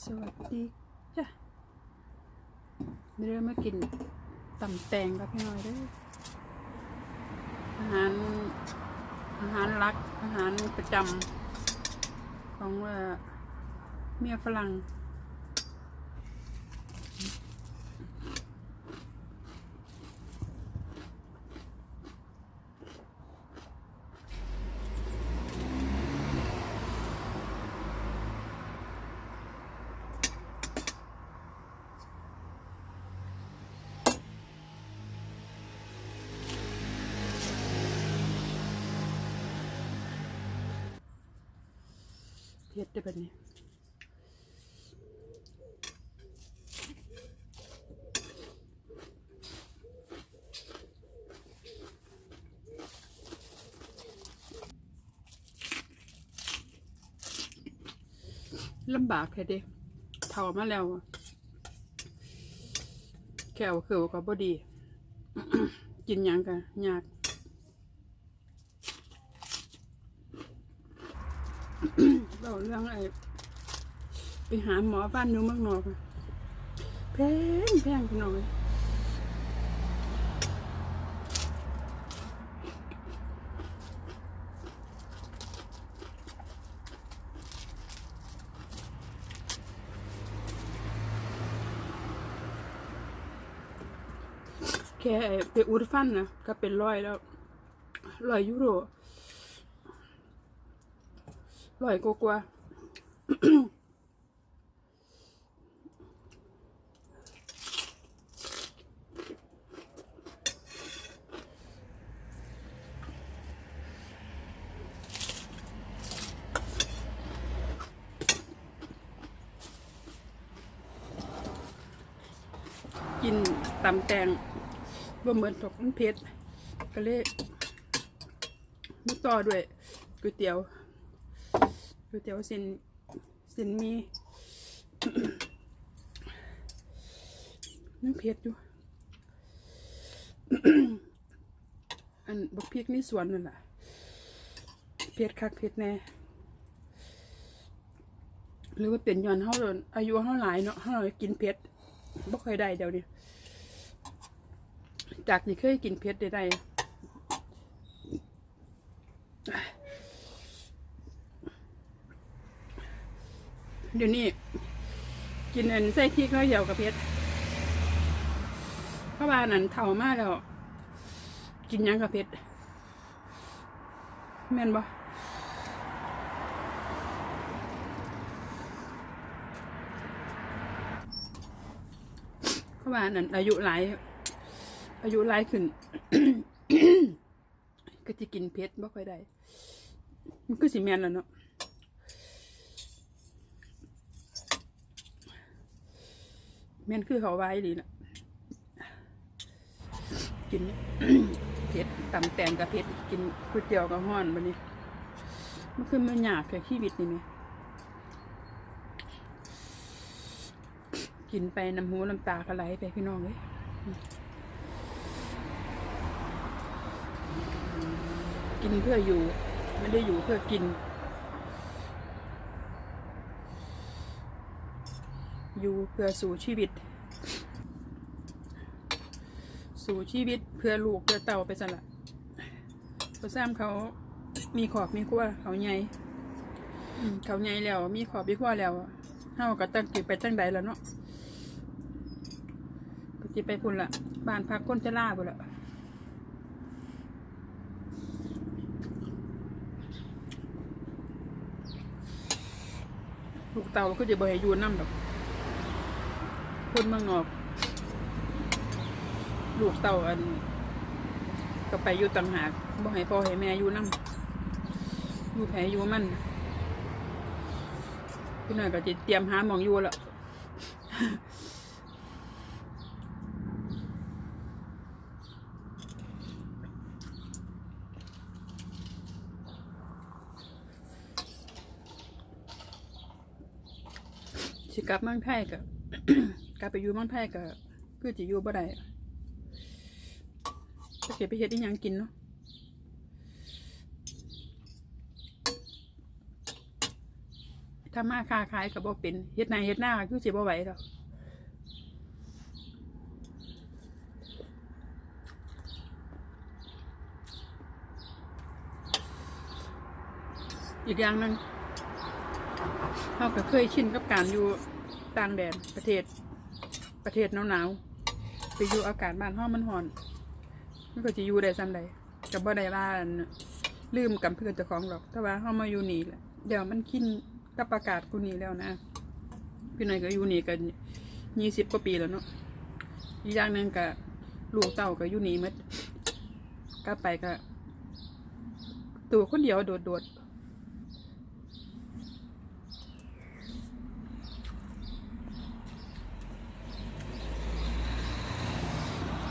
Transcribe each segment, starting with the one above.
สวัสดีจ้ะเริ่มมากินตำแตงกับพี่น้อยด้วยอาหาร อาหารรัก อาหารประจำของเอ่อเมียฝรั่ง เผ็ดได้แบบนี้ลำบากแค่เด้เท่ามาแล้วแขวเขียวกับบดี กินยังกันยาก เราเรื่องไอ้ไปหาหมอบ้านนู้นเมืองนอกอะแพงแพงพี่น้อยแค่ไปอุดฟันนะก็เป็นร้อยแล้วร้อยยูโร ร้อยกว่ากว่ากินตำแตงบ่เหมือนตกมันเผ็ดก็เลยมาต่อด้วยก๋วยเตี๋ยว ก๋วยเตี๋ยวเส้นเส้นมียังเผ็ดอยู่ อันบักพริกนี่สวนนั่นแหละเผ็ดคักเผ็ดแน่หรือว่าเป็นย้อนเฮาอายุเฮาหลายเนาะเฮากินเผ็ดบ่ค่อยได้เดี๋ยวนี้จากที่เคยกินเผ็ดได้ได้ เดี๋ยวนี้กินอันใส่พริกแล้วเหี่ยวกับเผ็ดเพราะว่านันเท่ามากแล้ว กินยังกับเผ็ดแม่นบ่เพราะว่านันอายุหลายอายุหลายขึ้น ก็จะกินเผ็ดบ่ค่อยได้ มันก็สิแม่นแล้วเนาะ ม่นคือเขาไว้ดีนะกินเผ็ดตำแตงกับเผ็ดกินก๋วยเตี๋ยวกับห้อนบันนี้มันคือมันยากแค่ชีวิตนี่ไหมกินไปน้ำหูน้ำตาก็ไหลไปพี่น้องเลยกินเพื่ออยู่ ไม่ได้อยู่เพื่อกิน อยู่เพื่อสู่ชีวิต สู่ชีวิตเพื่อลูกเพื่อเต่าไปสละพอซ้ำเขามีขอบมีขั้วเขาใหญ่เขาใหญ่แล้ว มีขอบมีขั้วแล้วเฮาก็ตั้งจิตไปตั้งใดแล้วเนาะก็จิไปพุ่นละบ้านพักคนจะล่าพุ่นละลูกเต่าก็จะบ่ให้อยู่น้ำดอก คนเมืองนอก ลูกเต่าอัน ก็ไปอยู่ต่างหากบ่ให้พ่อให้แม่อยู่นำอยู่แผลอยู่มันพี่หน่อยก็จะเตรียมหาหมองอยู่แล้วสิกลับเมืองไทยก็ กลับไปอยู่มืองไทยก็คือจะอยู่บ่ได้จะเก็บไปเฮ็ดอีหยังกินเนาะถ้ามาค้าขายก็บ่เป็นเฮ็ดนาเฮ็ดหน้าคือสิบ่ไหวดอกอีกอย่างหนึงเราก็เคยชินกับการอยู่ต่างแดนประเทศ ประเทศหนาวๆไปอยู่อากาศบ้านห้องมันห่อนมันก็จะอยู่ได้ซ้ำใดกับบ่ได้ว่านลืมกับเพื่อนเจ้าของหรอก แต่ว่าเฮามาอยู่นี่แหละเดี๋ยวมันคินกับอากาศกูนี่แล้วนะพี่หน่อยก็อยู่นี่กันยี่สิบกว่าปีแล้วเนาะอีกอย่างหนึ่งก็ลูกเต่าก็อยู่นี่หมดกลับไปก็ตัวคนเดียวโดดๆ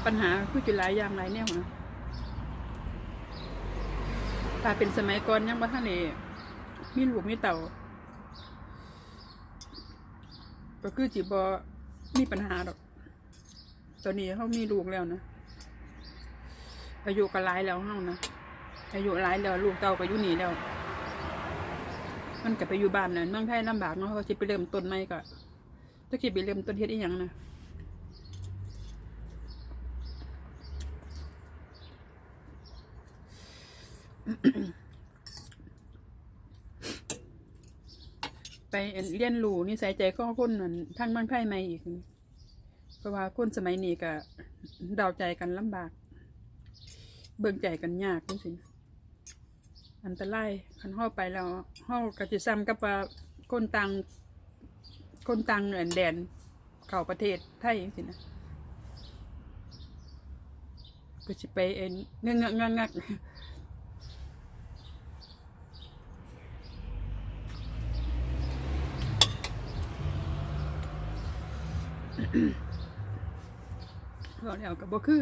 ปัญหาคือจะหลายอย่างหลายแนวนะถ้าเป็นสมัยก่อนยังบ่ทันได้มีลูกมีเต่าก็คือจิบอมีปัญหาดอก ตอนนี้เขามีลูกแล้วนะ อายุก็หลายแล้วเฮานะ อายุหลายแล้วลูกเต่าก็อยู่นี่แล้ว มันก็ไปอยู่บ้านน่ะเมืองไทยลำบากเนาะเขาสิไปเริ่มต้นใหม่ก็จะคิดไปเริ่มต้นเฮ็ดอีหยังนะ ไปเรียนรู้นิสัยใจข้อคนนั่นทั้งเมืองไทยใหม่อีก เพราะว่าคนสมัยนี้ก็เดาใจกันลำบาก เบิ่งใจกันยากจังอันตรายคันเฮาไปแล้วเฮาก็สิซ้ำกับว่าคนต่างคนต่างแดนเข้าประเทศไทยจังซี่นะก็สิไปเอ็นเงงงงัก บอกแล้วกับบ่คือ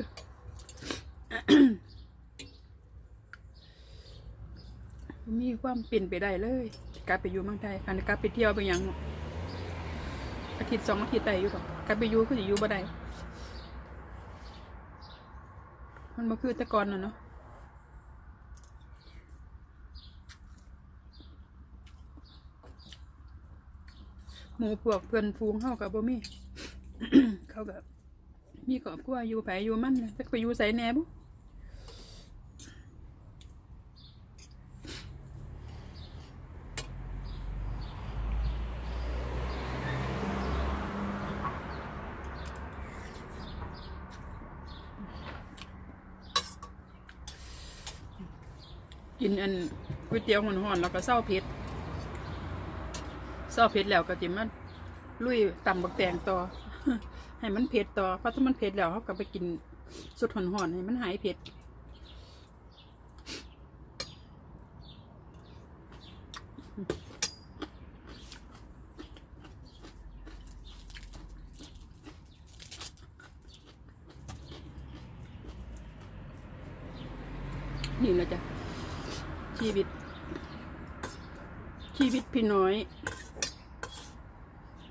มีความเปลี่ยนไปได้เลยกลับไปอยู่เมืองไทยคันกลับไปเที่ยวไปยังอาทิตย์สองอาทิตย์ได้อยู่หรอกกลับไปอยู่คือสิอยู่บ่ได้มันบ่คือต่ก่อนน่ะเนาะหมูพวกเพื่อนฟูงเฮากับบ่มี่ เขาก็มีครอบครัวอยู่ไปอยู่มันนะไปอยู่ใส่แน่บุกินอันก๋วยเตี๋ยวห่อนๆแล้วก็เศร้าเผ็ดเศร้าเผ็ดแล้วก็จิมาลุยตำบักแตงต่อ ให้มันเผ็ดต่อ เพราะถ้ามันเผ็ดแล้วเขาก็ไปกินสดห่อนๆให้มันหายเผ็ดนี่แหละจ้ะชีวิต ชีวิตพี่น้อย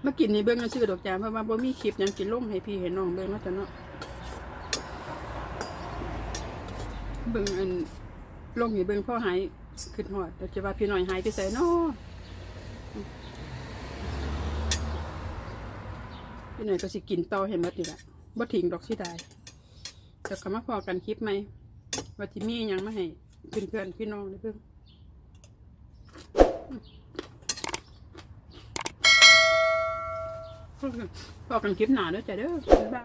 มากินในเบื้องก็ชื่อดอกจานเพราะว่าบ่มีคลิปยังกินลงให้พี่เห็นน้องเบิ่งมาจ้ะเนาะเบิ่งอันลงให้เบิ่งพ่อหายขึ้นหอดแต่จะว่าพี่หน้อยหายไปใส่เนาะพี่หน้อยก็สิกินต่อให้หมดนี่แหละบ่ทิ้งดอกสิได้แต่ก็มาพอกันคลิปไหมว่าสิมีหยังมาให้เพื่อนๆพี่น้องได้เบิ่ง พอกันคลิปหนาเด้อจ้ะเด้อบ๊ายบาย